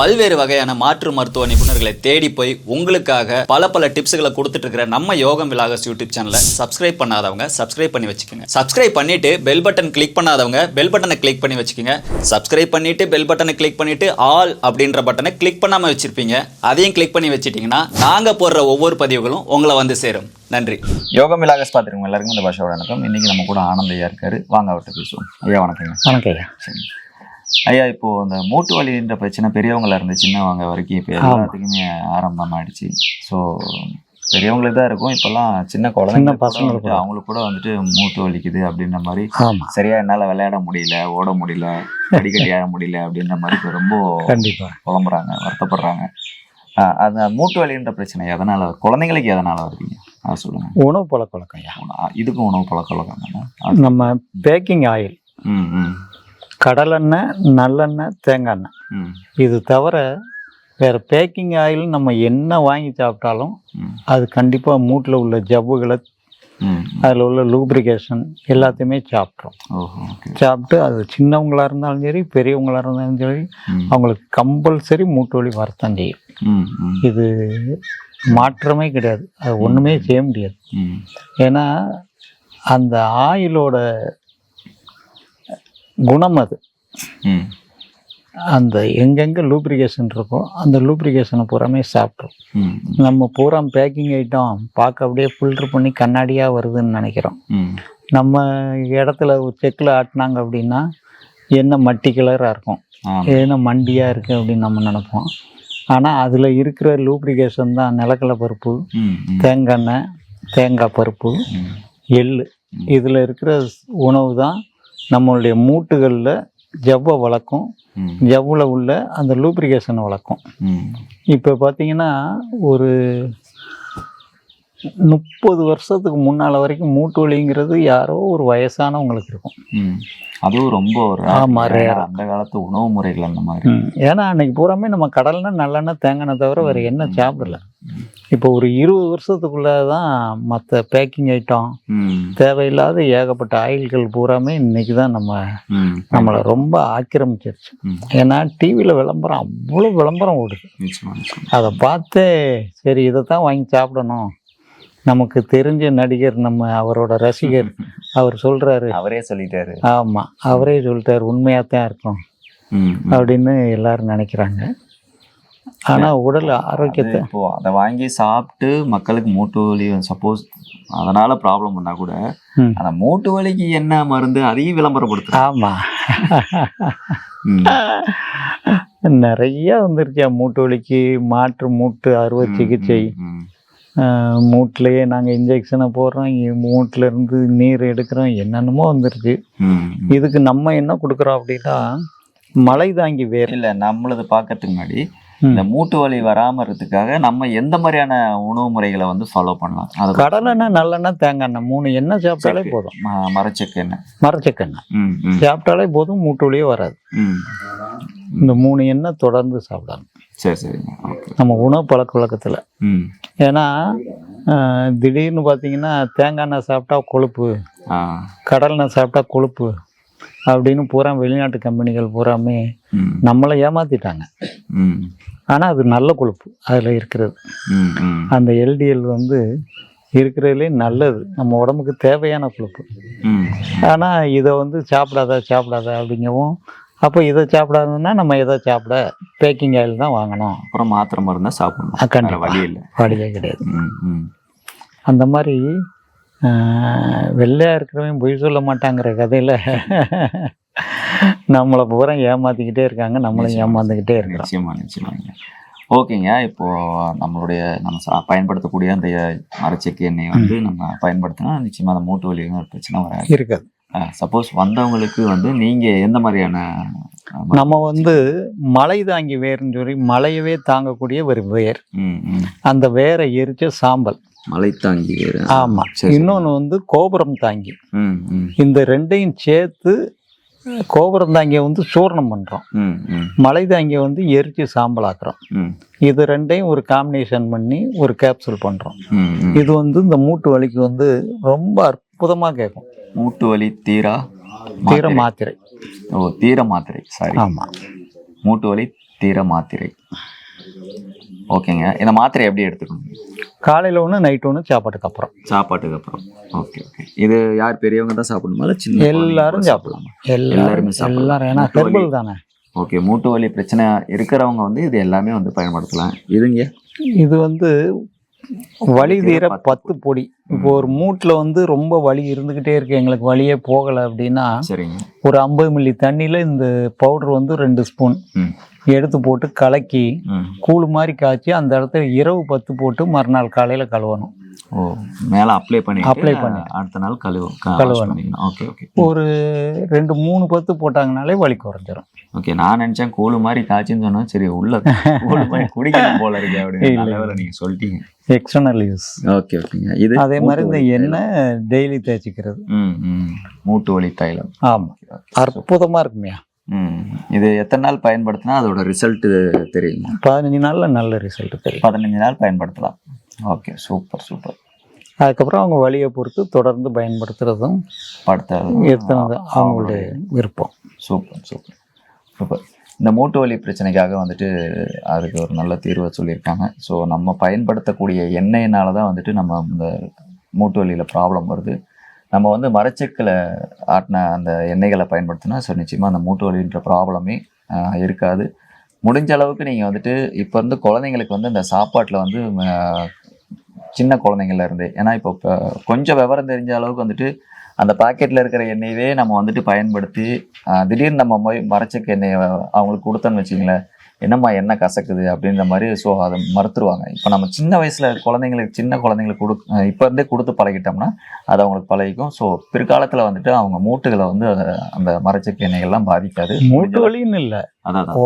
பல்வேறு வகையான மாற்று மருத்துவ நிபுணர்களை தேடி போய் உங்களுக்காக பல பல டிப்ஸ்களை கொடுத்துட்டு இருக்கிற நம்ம யோகம் விலாகஸ் யூடியூப் சேனலை சப்ஸ்கிரைப் பண்ணாதவங்க சப்ஸ்கிரைப் பண்ணி வச்சுக்கோங்க. சப்ஸ்கிரைப் பண்ணிட்டு பெல் பட்டன் கிளிக் பண்ணாதவங்க பெல் பட்டனை கிளிக் பண்ணி வச்சுக்கோங்க. சப்ஸ்கிரைப் பண்ணிட்டு பெல் பட்டனை கிளிக் பண்ணிட்டு ஆல் அப்படின்ற பட்டனை கிளிக் பண்ணாம வச்சிருப்பீங்க. அதையும் கிளிக் பண்ணி வச்சிட்டீங்கன்னா நாங்க போடுற ஒவ்வொரு பதிவுகளும் உங்களை வந்து சேரும். நன்றி. யோகம் விலாகஸ் பார்த்துருக்கோம் எல்லாருக்கும் இந்த பாஷாவோட வணக்கம். இன்னைக்கு நம்ம கூட ஆனந்த் ஐயா இருக்காரு. வாங்க அவர்கிட்ட பேசுவோம். ஐயா வணக்கங்க. வணக்கம் ஐயா. சரி ஐயா இப்போ இந்த மூட்டு வலின்ற பிரச்சனை பெரியவங்களா இருந்து சின்னவங்க வரைக்கும். இப்போ எல்லாத்துக்குமே ஆரம்பமாயிடுச்சு. ஸோ பெரியவங்களுக்கு தான் இருக்கும். இப்போல்லாம் சின்ன குழந்தைங்க பசங்களுக்கு. அவங்களுக்கு கூட வந்துட்டு மூட்டு வலிக்குது அப்படின்ற மாதிரி சரியா என்னால விளையாட முடியல ஓட முடியல அடிக்கடி ஆக முடியல அப்படின்ற மாதிரி ரொம்ப கண்டிப்பா. புலம்புறாங்க வருத்தப்படுறாங்க. அந்த மூட்டு வலின்ற பிரச்சனை எதனால? குழந்தைங்களுக்கு எதனால வருதுங்க அதை சொல்லுங்க. உணவு பழக்க வழக்கம் இதுக்கும் உணவு பழக்க வழக்கம் நம்ம பேக்கிங் ஆயில். ம் ம். கடலெண்ணெய் நல்லெண்ணெய் தேங்காய் எண்ணெய் இது தவிர வேற பேக்கிங் ஆயில் நம்ம என்ன வாங்கி சாப்பிட்டாலும் அது கண்டிப்பா மூட்டில் உள்ள ஜவ்வுகளை அதில் உள்ள லூப்ரிகேஷன் எல்லாத்தையுமே சாப்பிட்றோம் சாப்பிட்டு அது சின்னவங்களா இருந்தாலும் சரி பெரியவங்களா இருந்தாலும் சரி அவங்களுக்கு கம்பல்சரி மூட்டு வலி வரத்தான் செய்யும். இது மாற்றமே கிடையாது. அது ஒன்றுமே செய்ய முடியாது. ஏன்னா அந்த ஆயிலோட குணம் அது. அந்த எங்கெங்கே லூப்ரிகேஷன் இருக்கோ அந்த லூப்ரிகேஷனை பூராமே சாப்பிட்ரும். நம்ம பூரா பேக்கிங் ஐட்டம் பார்க்க அப்படியே ஃபில்ட்ரு பண்ணி கண்ணாடியாக வருதுன்னு நினைக்கிறோம். நம்ம இடத்துல செக்கில் ஆட்டினாங்க அப்படின்னா என்ன மட்டி கலராக இருக்கும்? என்ன மண்டியாக இருக்குது அப்படின்னு நம்ம நினைப்போம். ஆனால் அதில் இருக்கிற லூப்ரிகேஷன் தான் நிலக்கடலை பருப்பு தேங்காய் எண்ணெய் தேங்காய் பருப்பு ம். எள்ளு. இதில் இருக்கிற உணவு தான் நம்மளுடைய மூட்டுகளில் ஜவ்வை வளர்க்கும் ஜவ்வில் உள்ள அந்த லூப்ரிகேஷனை வளர்க்கும் இப்போ பார்த்தீங்கன்னா ஒரு முப்பது வருஷத்துக்கு முன்னால் வரைக்கும் மூட்டு வலிங்கிறது யாரோ ஒரு வயசானவங்களுக்கு இருக்கும். அதுவும் ரொம்ப ஒரு ஆமா, rare. rare. அந்த காலத்து உணவு முறைகள் அந்த மாதிரி. ஏன்னா அன்னைக்கு பூராமே நம்ம கடல்னா நல்லெண்ணெய் தேங்காய் தவிர வேறு என்ன சாப்பிடல. இப்போ ஒரு இருபது வருஷத்துக்குள்ளே தான் மற்ற பேக்கிங் ஐட்டம் தேவையில்லாத ஏகப்பட்ட ஆயில்கள் பூராமே இன்னைக்கு தான் நம்ம நம்மளை ரொம்ப ஆக்கிரமிச்சிருச்சு. ஏன்னா டிவியில் விளம்பரம் அவ்வளோ விளம்பரம் ஓடுது. அதை பார்த்தே சரி இதை தான் வாங்கி சாப்பிடணும். நமக்கு தெரிஞ்ச நடிகர் நம்ம அவரோட ரசிகர். அவர் சொல்றாரு. அவரே சொல்லிட்டாரு. ஆமா அவரே சொல்லிட்டாரு உண்மையாக தான் இருக்கும். அப்படின்னு எல்லாரும் நினைக்கிறாங்க. ஆனா உடல் ஆரோக்கியத்தை இப்போ அதை வாங்கி சாப்பிட்டு மக்களுக்கு மூட்டு வலி சப்போஸ் அதனால ப்ராப்ளம் வந்தா கூட. அந்த மூட்டு வலிக்கு என்ன மருந்து அதையும் விளம்பரப்படுத்துறாங்க. ஆமா. நிறைய வந்துருச்சு. மூட்டு வலிக்கு மாற்று மூட்டு அறுவை சிகிச்சை. மூட்டுலயே நாங்கள் இன்ஜெக்ஷனை போடுறோம் மூட்டுல இருந்து நீர் எடுக்கிறோம் என்னென்னமோ வந்துருச்சு. இதுக்கு நம்ம என்ன கொடுக்குறோம் அப்படின்னா மலை தாங்கி வேர். இல்ல நம்மளது பார்க்கறதுக்கு முன்னாடி. இந்த மூட்டு வலி வராம இருக்கிறதுக்காக நம்ம எந்த மாதிரியான உணவு முறைகளை வந்து ஃபாலோ பண்ணலாம்? அதை கடலெண்ணெய் நல்லெண்ணெய் தேங்காய் எண்ணெய் மூணு எண்ணெய் சாப்பிட்டாலே. போதும். மரச்செக்கெண்ணெய் ம் ம். சாப்பிட்டாலே போதும் மூட்டு வலியே வராது. இந்த மூணு எண்ணெய் தொடர்ந்து சாப்பிடணும். சரி சரிங்க. நம்ம உணவு பழக்க வழக்கத்தில். ஏன்னா திடீர்னு பார்த்தீங்கன்னா தேங்காய் எண்ணெய் சாப்பிட்டா கொழுப்பு ஆ. கடலெண்ணெய் சாப்பிட்டா கொழுப்பு அப்படின்னு பூரா வெளிநாட்டு கம்பெனிகள் பூராமே நம்மளை ஏமாத்திட்டாங்க. ஆனால் அது நல்ல கொழுப்பு. அதில் இருக்கிறது. அந்த எல்டிஎல் வந்து இருக்கிறதுலே நல்லது. நம்ம உடம்புக்கு தேவையான கொழுப்பு. ஆனால் இதை வந்து சாப்பிடாத சாப்பிடாத அப்படிங்கவும் அப்போ இதை சாப்பிடாதுன்னா நம்ம எதை சாப்பிட பேக்கிங் ஆயில் தான் வாங்கணும். அப்புறம் மாத்திரை மருந்தா ஆ, சாப்பிடணும் கண்டிப்பா. வேற வழி இல்லை. வழியே கிடையாது. அந்த மாதிரி ஆஹ், வெள்ளையா இருக்கிறவன் பொய் சொல்ல மாட்டாங்கிற கதையில நம்மளை பூரா ஏமாத்திக்கிட்டே இருக்காங்க. நம்மளும் ஏமாந்துக்கிட்டே இருக்கிறோம். நிச்சயமா நிச்சயமாங்க ஓகேங்க. இப்போ நம்மளுடைய நம்ம சா- பயன்படுத்தக்கூடிய அந்த மரச்செக்கு எண்ணெயை வந்து நம்ம பயன்படுத்தினா நிச்சயமா அந்த மூட்டு வலிங்க ஒரு பிரச்சனை வராது. இருக்காது. சப்போஸ் வந்தவங்களுக்கு வந்து நீங்க எந்த மாதிரியான நம்ம வந்து மலை தாங்கி வேர்னு சொல்லி மலையவே தாங்கக்கூடிய ஒரு வேர். அந்த வேரை எரிச்ச சாம்பல். மலை தாங்கி வேறு ஆமா. சரி, சரி. இன்னொன்று வந்து கோபுரம் தாங்கி. இந்த ரெண்டையும் சேர்த்து கோபுரம் தாங்கியை வந்து சூர்ணம் பண்ணுறோம் மலை தாங்கியை வந்து எரிச்சு சாம்பலாக்குறோம். இது ரெண்டையும் ஒரு காம்பினேஷன் பண்ணி ஒரு கேப்சூல் பண்ணுறோம் இது வந்து இந்த மூட்டு வலிக்கு வந்து ரொம்ப அற்புதமாக கேட்கும் மூட்டு வலி தீரா தீர மாத்திரை. ஓ தீர மாத்திரை. சாரி ஆமாம் மூட்டு வலி தீர மாத்திரை. ஓகேங்க. இந்த மாத்திரை எப்படி எடுத்துக்கணும்? காலையில் ஒன்று நைட் ஒன்று சாப்பாட்டுக்கு அப்புறம். சாப்பாட்டுக்கு அப்புறம். Okay okay. இது யார் பெரியவங்க தான் சாப்பிடணுமா? இல்லை சின்ன எல்லாரும் சாப்பிடலாம். எல்லாரும் எல்லாருமே ஏன்னா. ஹெர்பல் தானே. ஓகே மூட்டு வலி பிரச்சனை இருக்கிறவங்க வந்து இது எல்லாமே வந்து பயன்படுத்தலாம். இதுங்க? இது வந்து வலி தீர பத்து பொடி. இப்போ ஒரு மூட்டில் வந்து ரொம்ப வலி இருந்துக்கிட்டே இருக்கு. எங்களுக்கு வலியே போகலை அப்படின்னா ஒரு ஐம்பது மில்லி தண்ணியில் இந்த பவுடர் வந்து ரெண்டு ஸ்பூன். எடுத்து போட்டு கலக்கி கூழ் மாதிரி காய்ச்சி அந்த இடத்துல இரவு பத்து போட்டு மறுநாள் காலையில் கழுவணும். ஓ மேலே அப்ளை பண்ணி Apply பண்ணி. அடுத்த நாள் கழுவும் கழுவணும். ஓகே ஓகே ஒரு ரெண்டு மூணு பத்து போட்டாங்கனாலே வலி குறைஞ்சிரும். ஓகே நான் நினைச்சேன் கூழு மாதிரி காய்ச்சின்னு சொன்னா சரி உள்ள கூழு மாதிரி குடிக்கணும் போல இருக்கு அப்படின்னு. இல்ல. நல்ல வேளை நீங்க சொல்லிட்டீங்க. எக்ஸ்டர்னல் யூஸ் ஓகே ஓகேங்க இது அதே மாதிரி இந்த எண்ணெய் டெய்லி தேய்ச்சிக்கிறது. ம் ம். மூட்டு வலி தைலம். ஆமாம் அற்புதமாக இருக்குமையா. இது எத்தனை நாள் பயன்படுத்தினா அதோட ரிசல்ட் தெரியுங்க பதினஞ்சு நாளில் நல்ல ரிசல்ட் தெரியும். பதினஞ்சு நாள் பயன்படுத்தலாம். ஓகே சூப்பர் சூப்பர் அதுக்கப்புறம் அவங்க வலியை பொறுத்து தொடர்ந்து பயன்படுத்துறதும் படுத்த எடுத்துனது அவங்களுடைய விருப்பம். சூப்பர் சூப்பர் சூப்பர் இந்த மூட்டு வலி பிரச்சனைக்காக வந்துட்டு அதுக்கு ஒரு நல்ல தீர்வை சொல்லியிருக்காங்க. ஸோ நம்ம பயன்படுத்தக்கூடிய எண்ணெயினால தான் வந்துட்டு நம்ம இந்த மூட்டு வலியில் ப்ராப்ளம் வருது. நம்ம வந்து மரச்செக்கில் ஆட்டின அந்த எண்ணெய்களை பயன்படுத்தினா ஸோ நிச்சயமாக அந்த மூட்டு வலின்ற ப்ராப்ளமே இருக்காது. முடிஞ்ச அளவுக்கு நீங்கள் வந்துட்டு இப்போ வந்து குழந்தைங்களுக்கு வந்து இந்த சாப்பாட்டில் வந்து சின்ன குழந்தைங்கள இருந்து ஏன்னா இப்போ கொஞ்சம் விவரம் தெரிஞ்ச அளவுக்கு வந்துட்டு அந்த பாக்கெட்டில் இருக்கிற எண்ணெயவே நம்ம வந்துட்டு பயன்படுத்தி திடீர்னு நம்ம போய் மரச்செக்கு எண்ணெயை அவங்களுக்கு கொடுத்தோன்னு வச்சிங்களேன் என்னம்மா எண்ணெய் கசக்குது அப்படின்ற மாதிரி ஸோ அதை மறுத்துருவாங்க. இப்போ நம்ம சின்ன வயசில் குழந்தைங்களுக்கு சின்ன குழந்தைங்களுக்கு கொடு இப்போ இருந்தே கொடுத்து பழகிட்டோம்னா அது அவங்களுக்கு பழகிக்கும். ஸோ பிற்காலத்தில் வந்துட்டு அவங்க மூட்டுகளை வந்து அத- அந்த மரச்செக்கு எண்ணெய்கள்லாம் பாதிக்காது. மூட்டு வலின்னு இல்லை.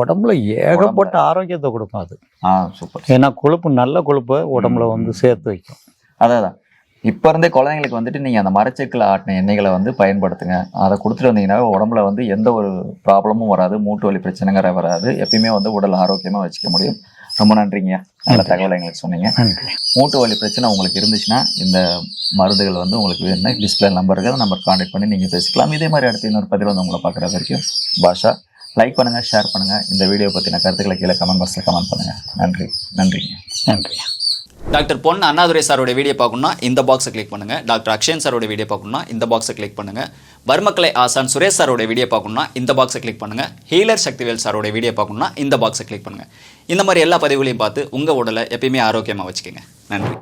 உடம்புல ஏகப்பட்ட ஆரோக்கியத்தை கொடுக்கும் அது. ஆ சூப்பர். ஏன்னா கொழுப்பு நல்ல கொழுப்பை உடம்புல வந்து சேர்த்து வைக்கும். அதான். இப்போ இருந்தே குழந்தைங்களுக்கு வந்துட்டு நீங்கள் அந்த மரச்செக்கில் ஆட்டின எண்ணெய்களை வந்து பயன்படுத்துங்க. அதை கொடுத்துட்டு வந்தீங்கன்னா உடம்புல வந்து எந்த ஒரு ப்ராப்ளமும் வராது மூட்டு வலி பிரச்சனைங்கிற வராது. எப்பயுமே வந்து உடல் ஆரோக்கியமாக வச்சுக்க முடியும். ரொம்ப நன்றிங்க. நல்ல தகவலை எங்களுக்கு சொன்னீங்க. மூட்டு வலி பிரச்சனை உங்களுக்கு இருந்துச்சுன்னா இந்த மருந்துகள் வந்து உங்களுக்கு வேணும்னா டிஸ்பிளே நம்பர் இருக்குது நம்பர் காண்டாக்ட் பண்ணி நீங்கள் பேசிக்கலாம். இதே மாதிரி அடுத்து இன்னொரு பதிவு வந்து உங்களை பார்க்குற வரைக்கும் பாஷா. லைக் பண்ணுங்கள் ஷேர் பண்ணுங்கள் இந்த வீடியோ பற்றின கருத்துக்களை கீழே கமெண்ட் பாக்ஸில் கமெண்ட் பண்ணுங்கள் நன்றி. நன்றிங்க. நன்றி டாக்டர் பொன் அண்ணாதுரை சாரோட வீடியோ பார்க்கணும்னா இந்த பாக்ஸை கிளிக் பண்ணுங்க. டாக்டர் அக்ஷயன் சாரோட வீடியோ பார்க்கணும்னா இந்த பாக்ஸை கிளிக் பண்ணுங்கள் பர்மக்கலை ஆசான் சுரேஷ் சாரோட வீடியோ பார்க்கணும்னா இந்த பாக்ஸை கிளிக் பண்ணுங்கள் ஹீலர் சக்திவேல் சாரோட வீடியோ பார்க்கணும்னா இந்த பாக்ஸை கிளிக் பண்ணுங்கள் இந்த மாதிரி எல்லா பதிவுகளையும் பார்த்து உங்கள் உடலை எப்பயுமே ஆரோக்கியமாக வச்சுக்கோங்க. நன்றி.